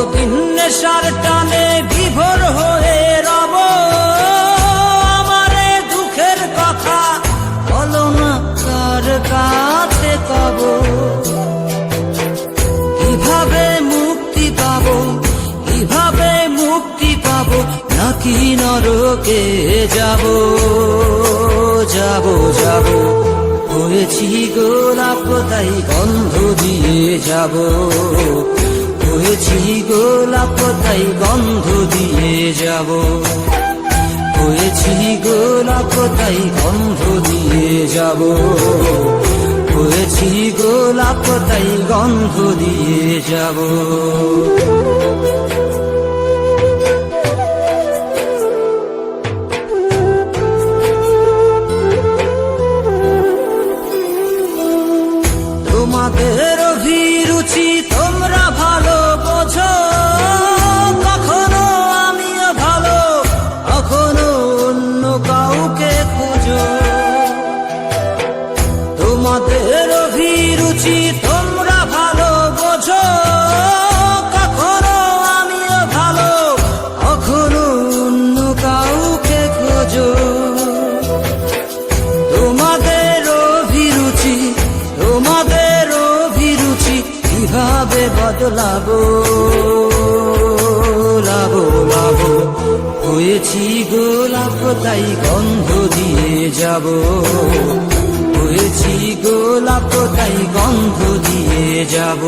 কতদিন নেশার টানে বিভোর হয়ে রব। আমারে দুঃখের কথা বলো না, কার কাছে কব কীভাবে মুক্তি পাবো? কীভাবে মুক্তি পাবো? নাকি নরকে যাব? যাব যাব। হয়েছি গোলাপ তাই গন্ধ দিয়ে যাব। হয়েছি গোলাপ তাই গন্ধ দিয়ে যাব। হয়েছি গোলাপ তাই গন্ধ দিয়ে যাব। হয়েছি গোলাপ তাই গন্ধ দিয়ে যাব। তোমাদের অভিরুচি বদলাবো, লাবো লাবো। হয়েছি গোলাপ তাই গন্ধ দিয়ে যাব। হয়েছি গোলাপ তাই গন্ধ দিয়ে যাব।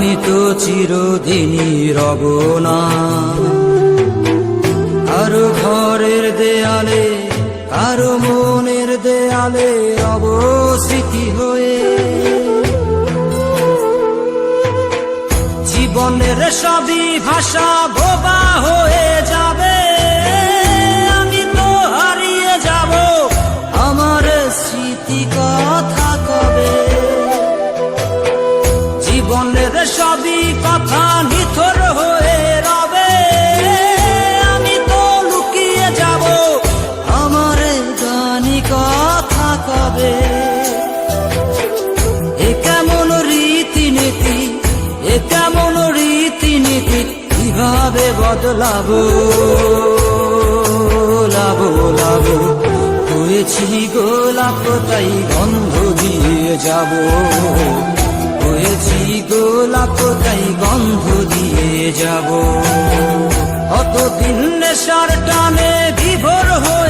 আমি তো চিরদিনই রব না কারও ঘরের দেয়ালে, কারও মনের দেয়ালে রব স্মৃতি হয়ে। জীবনের সবই ভাষা বোবা হয়ে রীতিনীতি কীভাবে বদলাবো, লাবো লাবো? হয়েছি গোলাপ, তাই গন্ধ দিয়ে যাব। হয়েছি গোলাপ, তাই গন্ধ দিয়ে যাব। কতদিন নেশার টানে বিভোর হয়ে